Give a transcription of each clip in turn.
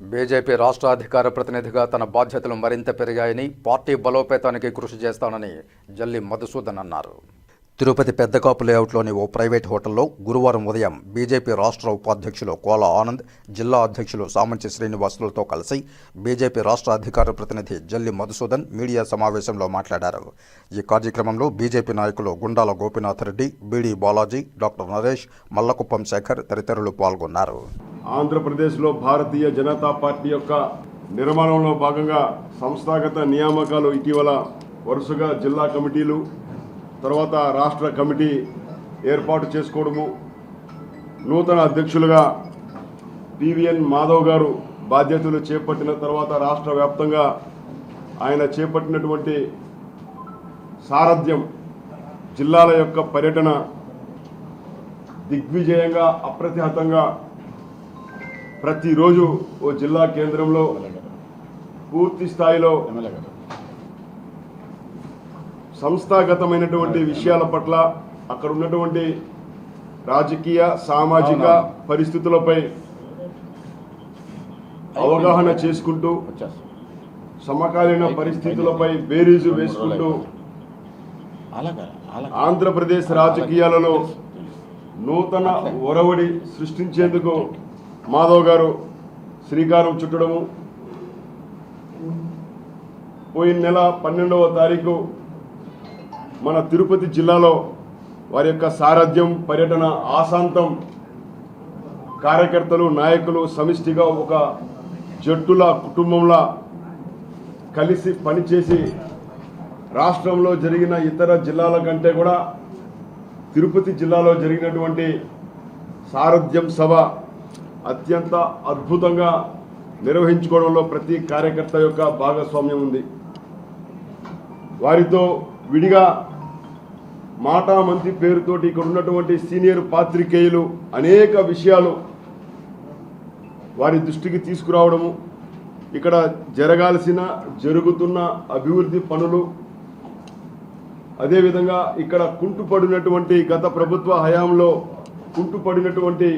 BJP రాష్ట్ర అధికార ప్రతినిధిగా తన బాధ్యతలు మరింత పెరిగాయని పార్టీ బలోపేతానికి కృషి చేస్తానని జల్లి మధుసూదన్ అన్నారు. తిరుపతి పెద్దకాపు లేఅవుట్లోని ఓ ప్రైవేట్ హోటల్లో గురువారం ఉదయం బీజేపీ రాష్ట్ర ఉపాధ్యక్షులు కోల ఆనంద్ జిల్లా అధ్యక్షులు సామంచి శ్రీనివాసులతో కలిసి బీజేపీ రాష్ట్ర అధికార ప్రతినిధి జల్లి మధుసూదన్ మీడియా సమావేశంలో మాట్లాడారు. ఈ కార్యక్రమంలో బీజేపీ నాయకులు గుండాల గోపీనాథ్ రెడ్డి బీడీ బాలాజీ డాక్టర్ నరేష్ మల్లకుప్పం శేఖర్ తదితరులు పాల్గొన్నారు. ఆంధ్రప్రదేశ్లో భారతీయ జనతా పార్టీ యొక్క నిర్మాణంలో భాగంగా సంస్థాగత నియామకాలు ఇటీవల వరుసగా జిల్లా కమిటీలు తర్వాత రాష్ట్ర కమిటీ ఏర్పాటు చేసుకోవడము. నూతన అధ్యక్షులుగా పివిఎన్ మాధవ్ గారు బాధ్యతలు చేపట్టిన తర్వాత రాష్ట్ర వ్యాప్తంగా ఆయన చేపట్టినటువంటి సారథ్యం జిల్లాల యొక్క పర్యటన దిగ్విజయంగా అప్రతిహతంగా ప్రతిరోజు ఓ జిల్లా కేంద్రంలో పూర్తి స్థాయిలో సంస్థాగతమైనటువంటి విషయాల పట్ల అక్కడ ఉన్నటువంటి రాజకీయ సామాజిక పరిస్థితులపై అవగాహన చేసుకుంటూ సమకాలీన పరిస్థితులపై బేరీజు వేసుకుంటూ ఆంధ్రప్రదేశ్ రాజకీయాలలో నూతన ఒరవడి సృష్టించేందుకు మాధవ్ గారు శ్రీకారం చుట్టడము. పోయిన నెల పన్నెండవ తారీఖు మన తిరుపతి జిల్లాలో వారి యొక్క సారథ్యం పర్యటన ఆశాంతం కార్యకర్తలు నాయకులు సమిష్టిగా ఒక జట్టుల కుటుంబంలా కలిసి పనిచేసి రాష్ట్రంలో జరిగిన ఇతర జిల్లాల కంటే కూడా తిరుపతి జిల్లాలో జరిగినటువంటి సారథ్యం సభ అత్యంత అద్భుతంగా నిర్వహించుకోవడంలో ప్రతి కార్యకర్త యొక్క భాగస్వామ్యం ఉంది. వారితో విడిగా మాటా మంత్రి పేరుతోటి ఇక్కడ ఉన్నటువంటి సీనియర్ పాత్రికేయులు అనేక విషయాలు వారి దృష్టికి తీసుకురావడము ఇక్కడ జరగాల్సిన జరుగుతున్న అభివృద్ధి పనులు అదేవిధంగా ఇక్కడ కుంటుపడినటువంటి గత ప్రభుత్వ హయాంలో కుంటుపడినటువంటి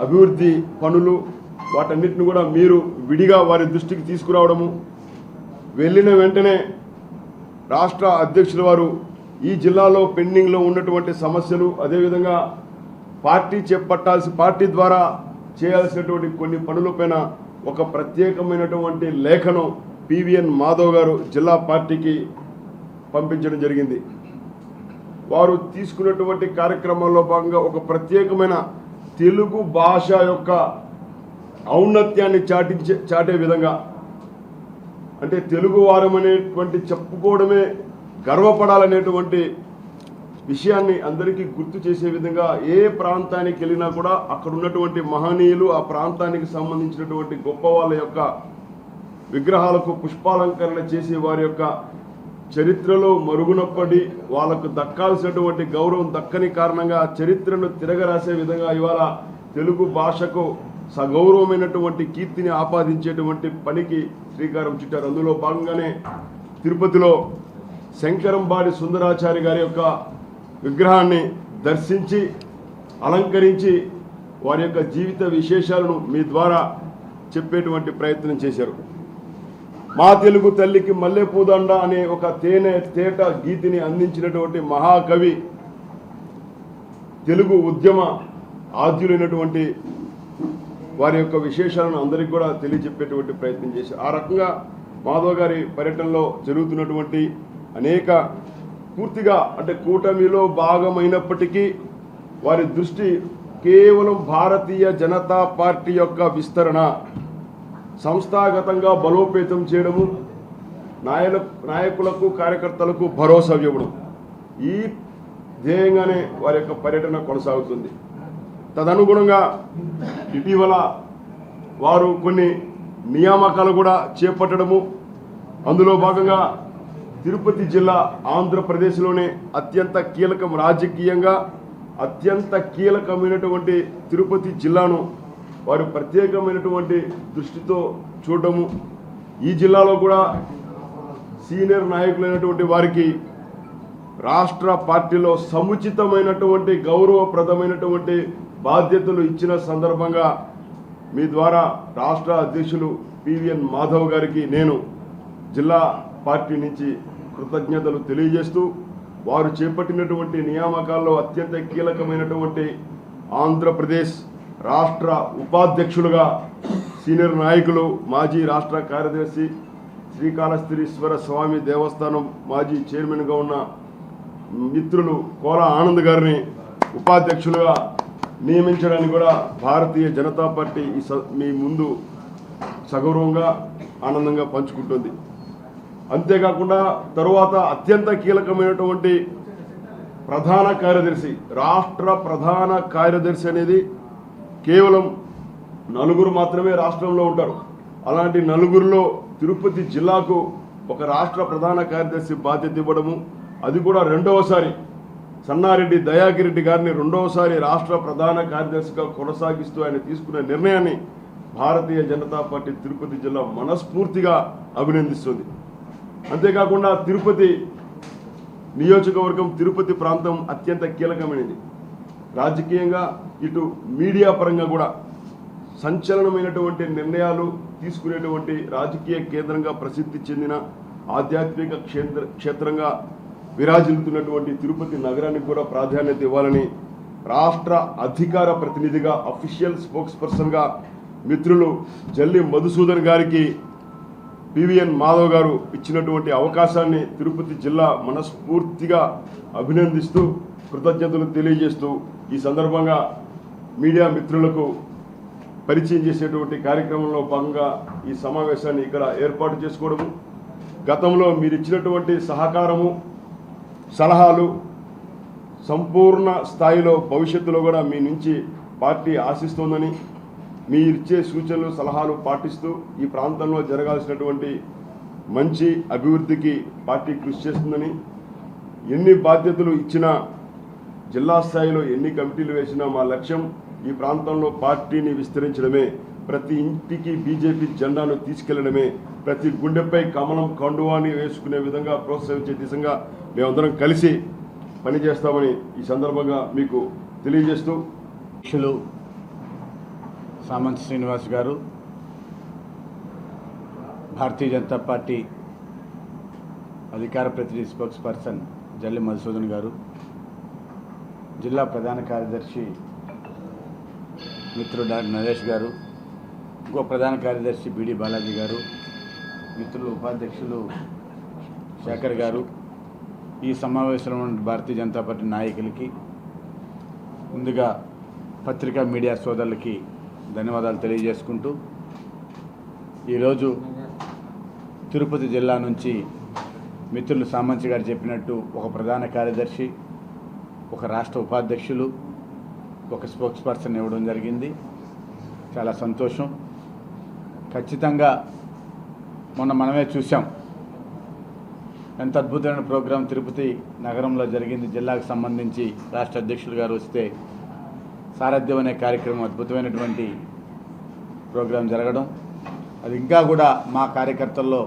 అభివృద్ధి పనులు వాటన్నిటిని కూడా మీరు విడిగా వారి దృష్టికి తీసుకురావడము వెళ్ళిన వెంటనే రాష్ట్ర అధ్యక్షుల వారు ఈ జిల్లాలో పెండింగ్లో ఉన్నటువంటి సమస్యలు అదేవిధంగా పార్టీ చేపట్టాల్సి పార్టీ ద్వారా చేయాల్సినటువంటి కొన్ని పనులపైన ఒక ప్రత్యేకమైనటువంటి లేఖను పివిఎన్ మాధవ్ గారు జిల్లా పార్టీకి పంపించడం జరిగింది. వారు తీసుకున్నటువంటి కార్యక్రమంలో భాగంగా ఒక ప్రత్యేకమైన తెలుగు భాష యొక్క ఔన్నత్యాన్ని చాటించే చాటే విధంగా అంటే తెలుగు వారం అనేటువంటి చెప్పుకోవడమే గర్వపడాలనేటువంటి విషయాన్ని అందరికీ గుర్తు చేసే విధంగా ఏ ప్రాంతానికి వెళ్ళినా కూడా అక్కడ ఉన్నటువంటి మహనీయులు ఆ ప్రాంతానికి సంబంధించినటువంటి గొప్ప వాళ్ళ యొక్క విగ్రహాలకు పుష్పాలంకరణ చేసే వారి యొక్క చరిత్రలో మరుగునప్పటి వాళ్ళకు దక్కాల్సినటువంటి గౌరవం దక్కని కారణంగా చరిత్రను తిరగరాసే విధంగా ఇవాళ తెలుగు భాషకు సగౌరవమైనటువంటి కీర్తిని ఆపాదించేటువంటి పనికి శ్రీకారం చుట్టారు. అందులో భాగంగానే తిరుపతిలో శంకరంబాడి సుందరాచారి గారి యొక్క విగ్రహాన్ని దర్శించి అలంకరించి వారి యొక్క జీవిత విశేషాలను మీ ద్వారా చెప్పేటువంటి ప్రయత్నం చేశారు. మా తెలుగు తల్లికి మల్లెపూదండ అనే ఒక తేనె తేట గీతిని అందించినటువంటి మహాకవి తెలుగు ఉద్యమ ఆద్యులైనటువంటి వారి యొక్క విశేషాలను అందరికీ కూడా తెలియజెప్పేటువంటి ప్రయత్నం చేశారు. ఆ రకంగా మాధవ్ గారి పర్యటనలో జరుగుతున్నటువంటి అనేక పూర్తిగా అంటే కూటమిలో భాగమైనప్పటికీ వారి దృష్టి కేవలం భారతీయ జనతా పార్టీ యొక్క విస్తరణ సంస్థాగతంగా బలోపేతం చేయడము నాయల నాయకులకు కార్యకర్తలకు భరోసా ఇవ్వడం ఈ ధ్యేయంగానే వారి యొక్క పర్యటన కొనసాగుతుంది. తదనుగుణంగా ఇటీవల వారు కొన్ని నియామకాలు కూడా చేపట్టడము. అందులో భాగంగా తిరుపతి జిల్లా ఆంధ్రప్రదేశ్లోనే అత్యంత కీలకం రాజకీయంగా అత్యంత కీలకమైనటువంటి తిరుపతి జిల్లాను వారు ప్రత్యేకమైనటువంటి దృష్టితో చూడటము ఈ జిల్లాలో కూడా సీనియర్ నాయకులైనటువంటి వారికి రాష్ట్ర పార్టీలో సముచితమైనటువంటి గౌరవప్రదమైనటువంటి బాధ్యతలు ఇచ్చిన సందర్భంగా మీ ద్వారా రాష్ట్ర అధ్యక్షులు పివిఎన్ మాధవ్ గారికి నేను జిల్లా పార్టీ నుంచి కృతజ్ఞతలు తెలియజేస్తూ వారు చేపట్టినటువంటి నియామకాల్లో అత్యంత కీలకమైనటువంటి ఆంధ్రప్రదేశ్ రాష్ట్ర ఉపాధ్యక్షులుగా సీనియర్ నాయకులు మాజీ రాష్ట్ర కార్యదర్శి శ్రీకాళహస్తీశ్వర స్వామి దేవస్థానం మాజీ చైర్మన్గా ఉన్న మిత్రులు కోల ఆనంద్ గారిని ఉపాధ్యక్షులుగా నియమించడానికి కూడా భారతీయ జనతా పార్టీ ఈ స- మీ ముందు సగౌరవంగా ఆనందంగా పంచుకుంటుంది. అంతేకాకుండా తరువాత అత్యంత కీలకమైనటువంటి ప్రధాన కార్యదర్శి రాష్ట్ర ప్రధాన కార్యదర్శి అనేది కేవలం నలుగురు మాత్రమే రాష్ట్రంలో ఉంటారు. అలాంటి నలుగురిలో తిరుపతి జిల్లాకు ఒక రాష్ట్ర ప్రధాన కార్యదర్శి బాధ్యత ఇవ్వడము అది కూడా రెండవసారి సన్నారెడ్డి దయాగిరెడ్డి గారిని రెండవసారి రాష్ట్ర ప్రధాన కార్యదర్శిగా కొనసాగిస్తూ ఆయన తీసుకున్న నిర్ణయాన్ని భారతీయ జనతా పార్టీ తిరుపతి జిల్లా మనస్ఫూర్తిగా అభినందిస్తుంది. అంతేకాకుండా తిరుపతి నియోజకవర్గం తిరుపతి ప్రాంతం అత్యంత కీలకమైనది. రాజకీయంగా ఇటు మీడియా పరంగా కూడా సంచలనమైనటువంటి నిర్ణయాలు తీసుకునేటువంటి రాజకీయ కేంద్రంగా ప్రసిద్ధి చెందిన ఆధ్యాత్మిక క్షేత్ర క్షేత్రంగా విరాజిల్లుతున్నటువంటి తిరుపతి నగరానికి కూడా ప్రాధాన్యత ఇవ్వాలని రాష్ట్ర అధికార ప్రతినిధిగా అఫీషియల్ స్పోక్స్ పర్సన్గా మిత్రులు జల్లి మధుసూదన్ గారికి పివిఎన్ మాధవ్ గారు ఇచ్చినటువంటి అవకాశాన్ని తిరుపతి జిల్లా మనస్ఫూర్తిగా అభినందిస్తూ కృతజ్ఞతలు తెలియజేస్తూ ఈ సందర్భంగా మీడియా మిత్రులకు పరిచయం చేసేటువంటి కార్యక్రమంలో భాగంగా ఈ సమావేశాన్ని ఇక్కడ ఏర్పాటు చేసుకోవడము గతంలో మీరు ఇచ్చినటువంటి సహకారము సలహాలు సంపూర్ణ స్థాయిలో భవిష్యత్తులో కూడా మీ నుంచి పార్టీ ఆశిస్తోందని మీరిచ్చే ఇచ్చే సూచనలు సలహాలు పాటిస్తూ ఈ ప్రాంతంలో జరగాల్సినటువంటి మంచి అభివృద్ధికి పార్టీ కృషి చేస్తుందని ఎన్ని బాధ్యతలు ఇచ్చినా జిల్లా స్థాయిలో ఎన్ని కమిటీలు వేసినా మా లక్ష్యం ఈ ప్రాంతంలో పార్టీని విస్తరించడమే. ప్రతి ఇంటికి బీజేపీ జెండాను తీసుకెళ్ళడమే. ప్రతి గుండెపై కమలం కండువాని వేసుకునే విధంగా ప్రోత్సహించే దిశగా మేమందరం కలిసి పనిచేస్తామని ఈ సందర్భంగా మీకు తెలియజేస్తూ సామంత్ శ్రీనివాస్ గారు భారతీయ జనతా పార్టీ అధికార ప్రతినిధి స్పోక్స్ పర్సన్ జల్లి మధుసూదన్ గారు జిల్లా ప్రధాన కార్యదర్శి మిత్రుడు డాక్టర్ నరేష్ గారు ఇంకో ప్రధాన కార్యదర్శి బిడి బాలాజీ గారు మిత్రులు ఉపాధ్యక్షులు శేఖర్ గారు ఈ సమావేశంలో ఉన్న భారతీయ జనతా పార్టీ నాయకులకి ముందుగా పత్రికా మీడియా సోదరులకి ధన్యవాదాలు తెలియజేసుకుంటూ ఈరోజు తిరుపతి జిల్లా నుంచి మిత్రులు సామంచి గారు చెప్పినట్టు ఒక ప్రధాన కార్యదర్శి ఒక రాష్ట్ర ఉపాధ్యక్షులు ఒక స్పోక్స్ పర్సన్ ఇవ్వడం జరిగింది. చాలా సంతోషం. ఖచ్చితంగా మొన్న మనమే చూసాం ఎంత అద్భుతమైన ప్రోగ్రాం తిరుపతి నగరంలో జరిగింది. జిల్లాకు సంబంధించి రాష్ట్ర అధ్యక్షులు గారు వస్తే సారథ్యం అనే కార్యక్రమం అద్భుతమైనటువంటి ప్రోగ్రాం జరగడం. అది ఇంకా కూడా మా కార్యకర్తల్లో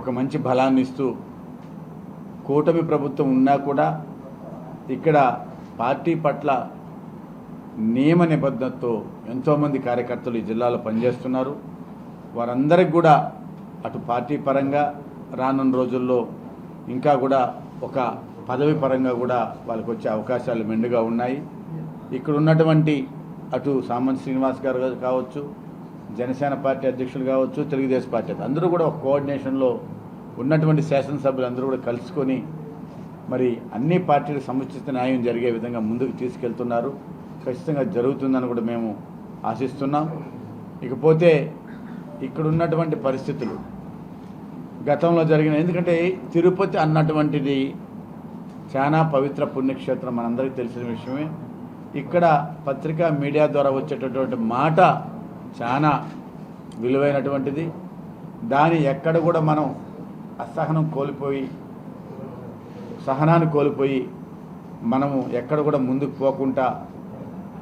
ఒక మంచి బలాన్ని ఇస్తూ కూటమి ప్రభుత్వం ఉన్నా కూడా ఇక్కడ పార్టీ పట్ల నియమ నిబద్ధతతో ఎంతోమంది కార్యకర్తలు ఈ జిల్లాలో పనిచేస్తున్నారు. వారందరికి కూడా అటు పార్టీ పరంగా రానున్న రోజుల్లో ఇంకా కూడా ఒక పదవి పరంగా కూడా వాళ్ళకి వచ్చే అవకాశాలు మెండుగా ఉన్నాయి. ఇక్కడ ఉన్నటువంటి అటు సామంత్ శ్రీనివాస్ గారు కావచ్చు జనసేన పార్టీ అధ్యక్షులు కావచ్చు తెలుగుదేశం పార్టీ అందరూ కూడా ఒక కోఆర్డినేషన్లో ఉన్నటువంటి శాసనసభ్యులు అందరూ కూడా కలుసుకొని మరి అన్ని పార్టీలు సముచిత న్యాయం జరిగే విధంగా ముందుకు తీసుకెళ్తున్నారు. ఖచ్చితంగా జరుగుతుందని కూడా మేము ఆశిస్తున్నాం. ఇకపోతే ఇక్కడ ఉన్నటువంటి పరిస్థితులు గతంలో జరిగిన ఎందుకంటే తిరుపతి అన్నటువంటిది చాలా పవిత్ర పుణ్యక్షేత్రం మనందరికీ తెలిసిన విషయమే. ఇక్కడ పత్రికా మీడియా ద్వారా వచ్చేటటువంటి మాట చాలా విలువైనటువంటిది. దాని ఎక్కడ కూడా మనం అసహనం కోల్పోయి సహనాన్ని కోల్పోయి మనము ఎక్కడ కూడా ముందుకు పోకుండా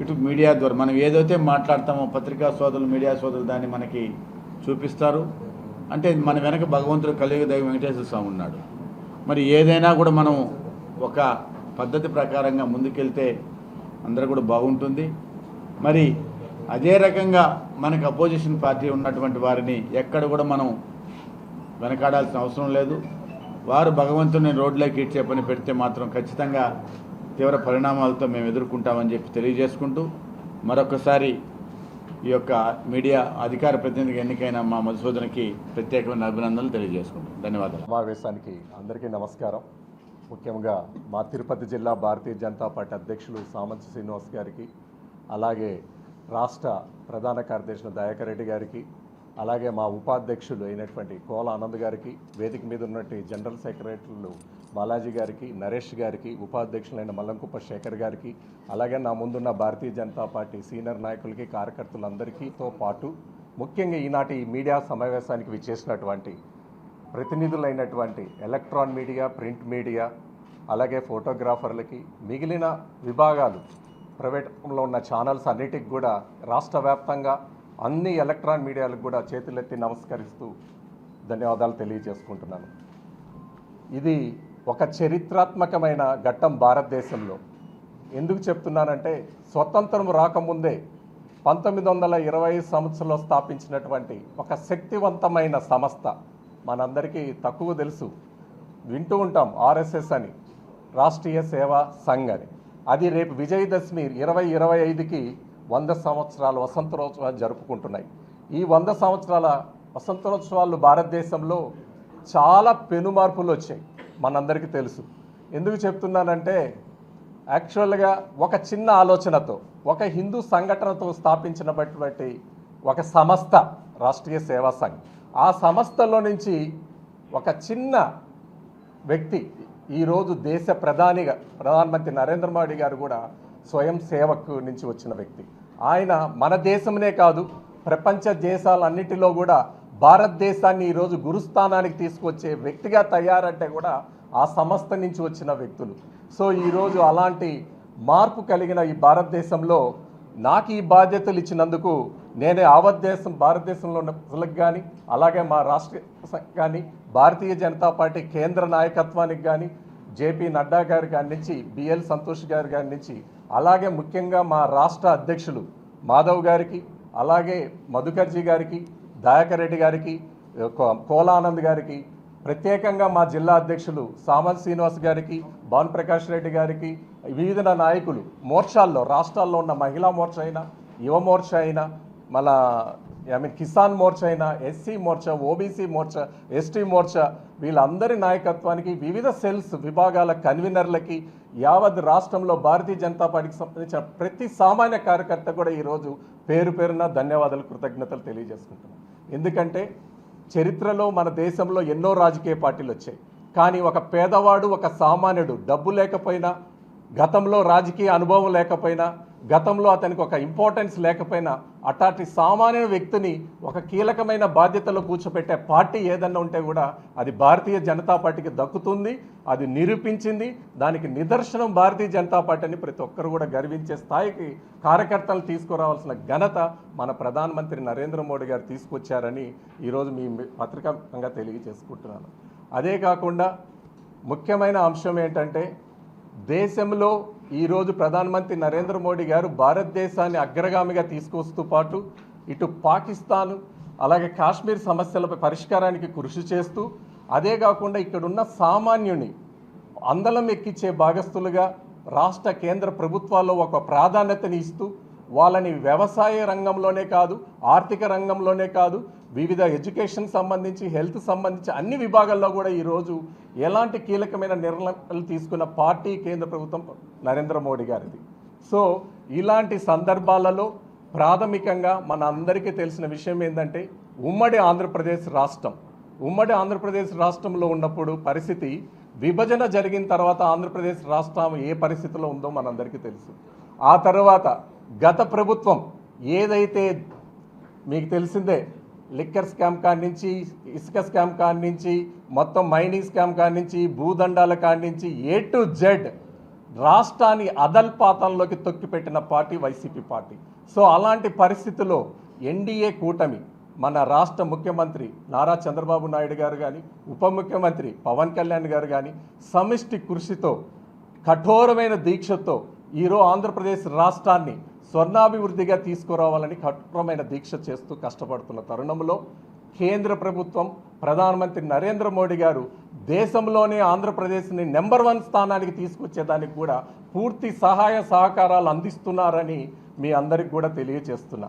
ఇటు మీడియా ద్వారా మనం ఏదైతే మాట్లాడతామో పత్రికా సోదరులు మీడియా సోదరులు దాన్ని మనకి చూపిస్తారు. అంటే మన వెనక భగవంతుడు కలియుగ దైవ వెంకటేశ్వర స్వామి ఉన్నాడు. మరి ఏదైనా కూడా మనం ఒక పద్ధతి ప్రకారంగా ముందుకెళ్తే అందరూ కూడా బాగుంటుంది. మరి అదే రకంగా మనకు అపోజిషన్ పార్టీ ఉన్నటువంటి వారిని ఎక్కడ కూడా మనం వెనకాడాల్సిన అవసరం లేదు. వారు భగవంతుని రోడ్లోకి ఇచ్చే పని పెడితే మాత్రం ఖచ్చితంగా తీవ్ర పరిణామాలతో మేము ఎదుర్కొంటామని చెప్పి తెలియజేసుకుంటూ మరొకసారి ఈ యొక్క మీడియా అధికార ప్రతినిధిగా ఎన్నికైన మా మధుసూదనకి ప్రత్యేకమైన అభినందనలు తెలియజేసుకుంటాం. ధన్యవాదాలు. సమావేశానికి అందరికీ నమస్కారం. ముఖ్యంగా మా తిరుపతి జిల్లా భారతీయ జనతా పార్టీ అధ్యక్షులు సామంత్ శ్రీనివాస్ గారికి అలాగే రాష్ట్ర ప్రధాన కార్యదర్శి దయాకర్ రెడ్డి గారికి అలాగే మా ఉపాధ్యక్షులు అయినటువంటి కోల ఆనంద్ గారికి వేదిక మీద ఉన్నటువంటి జనరల్ సెక్రటరీలు బాలాజీ గారికి నరేష్ గారికి ఉపాధ్యక్షులైన మల్లంకుప్ప శేఖర్ గారికి అలాగే నా ముందున్న భారతీయ జనతా పార్టీ సీనియర్ నాయకులకి కార్యకర్తలందరికీతో పాటు ముఖ్యంగా ఈనాటి మీడియా సమావేశానికి విచ్చేసినటువంటి ప్రతినిధులైనటువంటి ఎలక్ట్రాన్ మీడియా ప్రింట్ మీడియా అలాగే ఫోటోగ్రాఫర్లకి మిగిలిన విభాగాలు ప్రైవేట్లో ఉన్న ఛానల్స్ అన్నిటికి కూడా రాష్ట్ర వ్యాప్తంగా అన్ని ఎలక్ట్రాన్ మీడియాలకు కూడా చేతులెత్తి నమస్కరిస్తూ ధన్యవాదాలు తెలియజేసుకుంటున్నాను. ఇది ఒక చరిత్రాత్మకమైన ఘట్టం భారతదేశంలో. ఎందుకు చెప్తున్నానంటే స్వతంత్రం రాకముందే పంతొమ్మిది వందల ఇరవై సంవత్సరంలో స్థాపించినటువంటి ఒక శక్తివంతమైన సంస్థ మనందరికీ తక్కువ తెలుసు. వింటూ ఉంటాం ఆర్ఎస్ఎస్ అని రాష్ట్రీయ సేవా సంఘ్ అని. అది రేపు విజయదశమి ఇరవై ఇరవై ఐదుకి వంద సంవత్సరాల వసంతోత్సవాలు జరుపుకుంటున్నాయి. ఈ వంద సంవత్సరాల వసంతోత్సవాలు భారతదేశంలో చాలా పెనుమార్పులు వచ్చాయి మనందరికీ తెలుసు. ఎందుకు చెప్తున్నానంటే యాక్చువల్గా ఒక చిన్న ఆలోచనతో ఒక హిందూ సంఘటనతో స్థాపించినటువంటి ఒక సంస్థ రాష్ట్రీయ సేవా సంఘ్. ఆ సంస్థలో నుంచి ఒక చిన్న వ్యక్తి ఈరోజు దేశ ప్రధానిగా ప్రధానమంత్రి నరేంద్ర మోడీ గారు కూడా స్వయం సేవకు నుంచి వచ్చిన వ్యక్తి. ఆయన మన దేశంనే కాదు ప్రపంచ దేశాలన్నిటిలో కూడా భారతదేశాన్ని ఈరోజు గురుస్థానానికి తీసుకొచ్చే వ్యక్తిగా తయారంటే కూడా ఆ సంస్థ నుంచి వచ్చిన వ్యక్తులు. సో ఈరోజు అలాంటి మార్పు కలిగిన ఈ భారతదేశంలో నాకు ఈ బాధ్యతలు ఇచ్చినందుకు నేనే ఆవద్దేశం భారతదేశంలో ఉన్న ప్రజలకు కానీ అలాగే మా రాష్ట్ర కానీ భారతీయ జనతా పార్టీ కేంద్ర నాయకత్వానికి కానీ జేపీ నడ్డా గారి గారి నుంచి బిఎల్ సంతోష్ గారి గారి నుంచి అలాగే ముఖ్యంగా మా రాష్ట్ర అధ్యక్షులు మాధవ్ గారికి అలాగే మధుకర్జీ గారికి దయాకర్ రెడ్డి గారికి కోలానంద్ గారికి ప్రత్యేకంగా మా జిల్లా అధ్యక్షులు సామంత్ శ్రీనివాస్ గారికి భాను ప్రకాష్ రెడ్డి గారికి వివిధ నాయకులు మోర్చాల్లో రాష్ట్రాల్లో ఉన్న మహిళా మోర్చా అయినా యువ మోర్చా అయినా మన ఐ మీన్ కిసాన్ మోర్చా అయినా SC Morcha OBC Morcha ST Morcha వీళ్ళందరి నాయకత్వానికి వివిధ సెల్స్ విభాగాల కన్వీనర్లకి యావత్ రాష్ట్రంలో భారతీయ జనతా పార్టీకి సంబంధించిన ప్రతి సామాన్య కార్యకర్త కూడా ఈరోజు పేరు పేరున ధన్యవాదాలు కృతజ్ఞతలు తెలియజేసుకుంటున్నాను ఎందుకంటే చరిత్రలో మన దేశంలో ఎన్నో రాజకీయ పార్టీలు వచ్చాయి. కానీ ఒక పేదవాడు ఒక సామాన్యుడు డబ్బు లేకపోయినా గతంలో రాజకీయ అనుభవం లేకపోయినా గతంలో అతనికి ఒక ఇంపార్టెన్స్ లేకపోయినా అట్లాంటి సామాన్య వ్యక్తిని ఒక కీలకమైన బాధ్యతలో కూర్చోబెట్టే పార్టీ ఏదన్నా ఉంటే కూడా అది భారతీయ జనతా పార్టీకి దక్కుతుంది అది నిరూపించింది దానికి నిదర్శనం భారతీయ జనతా పార్టీ అని ప్రతి ఒక్కరు కూడా గర్వించే స్థాయికి కార్యకర్తలు తీసుకురావాల్సిన ఘనత మన ప్రధానమంత్రి నరేంద్ర మోడీ గారు తీసుకొచ్చారని ఈరోజు మీ పత్రికంగా తెలియజేసుకుంటున్నాను. అదే కాకుండా ముఖ్యమైన అంశం ఏంటంటే దేశంలో ఈరోజు ప్రధానమంత్రి నరేంద్ర మోడీ గారు భారతదేశాన్ని అగ్రగామిగా తీసుకొస్తూ పాటు ఇటు పాకిస్తాన్ అలాగే కాశ్మీర్ సమస్యలపై పరిష్కారానికి కృషి చేస్తూ అదే కాకుండా ఇక్కడున్న సామాన్యుని అందలం ఎక్కించే భాగస్థులుగా రాష్ట్ర కేంద్ర ప్రభుత్వాల్లో ఒక ప్రాధాన్యతని ఇస్తూ వాళ్ళని వ్యవసాయ రంగంలోనే కాదు ఆర్థిక రంగంలోనే కాదు వివిధ ఎడ్యుకేషన్ సంబంధించి హెల్త్ సంబంధించి అన్ని విభాగాల్లో కూడా ఈరోజు ఎలాంటి కీలకమైన నిర్ణయాలు తీసుకున్న పార్టీ కేంద్ర ప్రభుత్వం నరేంద్ర మోడీ గారిది. సో ఇలాంటి సందర్భాలలో ప్రాథమికంగా మన అందరికీ తెలిసిన విషయం ఏంటంటే ఉమ్మడి ఆంధ్రప్రదేశ్ రాష్ట్రం. ఉమ్మడి ఆంధ్రప్రదేశ్ రాష్ట్రంలో ఉన్నప్పుడు పరిస్థితి విభజన జరిగిన తర్వాత ఆంధ్రప్రదేశ్ రాష్ట్రం ఏ పరిస్థితిలో ఉందో మనందరికీ తెలుసు. ఆ తర్వాత గత ప్రభుత్వం ఏదైతే మీకు తెలిసిందే లిక్కర్ స్కామ్ కాడి నుంచి ఇసుక స్కామ్ కాడి నుంచి మొత్తం మైనింగ్ స్కామ్ కాడి నుంచి భూదండాల కాడి నుంచి ఏ టు జెడ్ రాష్ట్రాన్ని అదల్పాతంలోకి తొక్కిపెట్టిన పార్టీ వైసీపీ పార్టీ. సో అలాంటి పరిస్థితుల్లో ఎన్డీఏ కూటమి మన రాష్ట్ర ముఖ్యమంత్రి నారా చంద్రబాబు నాయుడు గారు కానీ ఉప ముఖ్యమంత్రి పవన్ కళ్యాణ్ గారు కానీ సమిష్టి కృషితో కఠోరమైన దీక్షతో ఈరోజు ఆంధ్రప్రదేశ్ రాష్ట్రాన్ని స్వర్ణాభివృద్ధిగా తీసుకురావాలని కఠోరమైన దీక్ష చేస్తూ కష్టపడుతున్న తరుణంలో కేంద్ర ప్రభుత్వం ప్రధానమంత్రి నరేంద్ర మోడీ గారు దేశంలోనే ఆంధ్రప్రదేశ్ని నెంబర్ వన్ స్థానానికి తీసుకొచ్చేదానికి కూడా పూర్తి సహాయ సహకారాలు అందిస్తున్నారని మీ అందరికి కూడా తెలియజేస్తున్నా.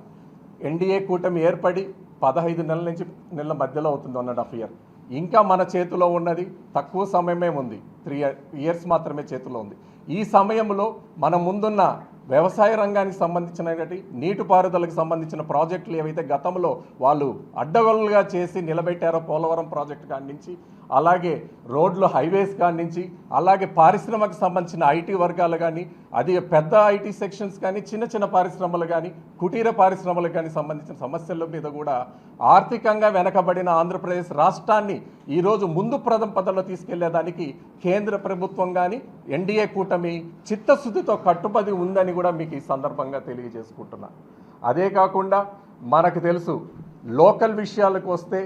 ఎన్డీఏ కూటమి ఏర్పడి పదహైదు నెలల నుంచి నెలల మధ్యలో అవుతుంది వన్ అండ్ హాఫ్ ఇయర్. ఇంకా మన చేతిలో ఉన్నది తక్కువ సమయమే ఉంది. త్రీ ఇయర్స్ మాత్రమే చేతిలో ఉంది. ఈ సమయంలో మన ముందున్న వ్యవసాయ రంగానికి సంబంధించినటువంటి నీటిపారుదలకు సంబంధించిన ప్రాజెక్టులు ఏవైతే గతంలో వాళ్ళు అడ్డగోలుగా చేసి నిలబెట్టారో పోలవరం ప్రాజెక్టు కాడి నుంచి అలాగే రోడ్లు హైవేస్ కాడి నుంచి అలాగే పారిశ్రమకు సంబంధించిన ఐటీ వర్గాలు కానీ అది పెద్ద ఐటీ సెక్షన్స్ కానీ చిన్న చిన్న పరిశ్రమలు కానీ కుటీర పరిశ్రమలకు కానీ సంబంధించిన సమస్యల మీద కూడా ఆర్థికంగా వెనకబడిన ఆంధ్రప్రదేశ్ రాష్ట్రాన్ని ఈరోజు ముందు ప్రథమ పదంలో తీసుకెళ్ళేదానికి కేంద్ర ప్రభుత్వం కానీ ఎన్డీఏ కూటమి చిత్తశుద్ధితో కట్టుబడి ఉందని కూడా మీకు ఈ సందర్భంగా తెలియజేసుకుంటున్నా. అదే కాకుండా మనకు తెలుసు లోకల్ విషయాలకు వస్తే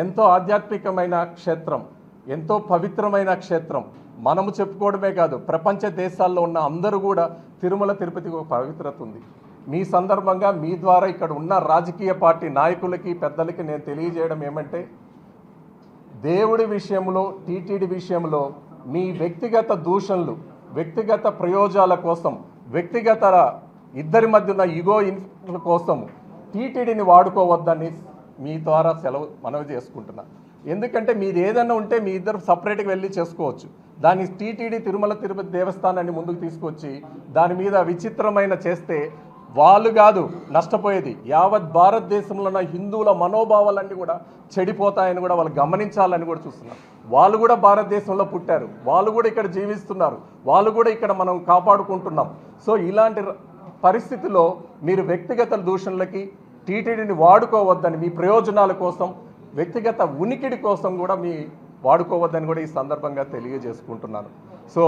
ఎంతో ఆధ్యాత్మికమైన క్షేత్రం ఎంతో పవిత్రమైన క్షేత్రం. మనము చెప్పుకోవడమే కాదు ప్రపంచ దేశాల్లో ఉన్న అందరూ కూడా తిరుమల తిరుపతికి ఒక పవిత్రత ఉంది. మీ సందర్భంగా మీ ద్వారా ఇక్కడ ఉన్న రాజకీయ పార్టీ నాయకులకి పెద్దలకి నేను తెలియజేయడం ఏమంటే దేవుడి విషయంలో టీటీడీ విషయంలో మీ వ్యక్తిగత దూషణలు వ్యక్తిగత ప్రయోజనాల కోసం వ్యక్తిగత ఇద్దరి మధ్య ఉన్న ఇగో ఇన్ఫ్ల కోసం టీటీడీని వాడుకోవద్దని మీ ద్వారా సెలవు మనవి చేసుకుంటున్నా. ఎందుకంటే మీరు ఏదైనా ఉంటే మీ ఇద్దరు సపరేట్గా వెళ్ళి చేసుకోవచ్చు. దాన్ని టీటీడీ తిరుమల తిరుపతి దేవస్థానాన్ని ముందుకు తీసుకొచ్చి దాని మీద విచిత్రమైన చేస్తే వాళ్ళు కాదు నష్టపోయేది. యావత్ భారతదేశంలో ఉన్న హిందువుల మనోభావాలన్నీ కూడా చెడిపోతాయని కూడా వాళ్ళు గమనించాలని కూడా చూస్తున్నారు. వాళ్ళు కూడా భారతదేశంలో పుట్టారు. వాళ్ళు కూడా ఇక్కడ జీవిస్తున్నారు. వాళ్ళు కూడా ఇక్కడ మనం కాపాడుకుంటున్నాం. సో ఇలాంటి పరిస్థితిలో మీరు వ్యక్తిగత దూషణలకి టీటీడీని వాడుకోవద్దని మీ ప్రయోజనాల కోసం వ్యక్తిగత ఉనికిడి కోసం కూడా మీ వాడుకోవద్దని కూడా ఈ సందర్భంగా తెలియజేసుకుంటున్నాను. సో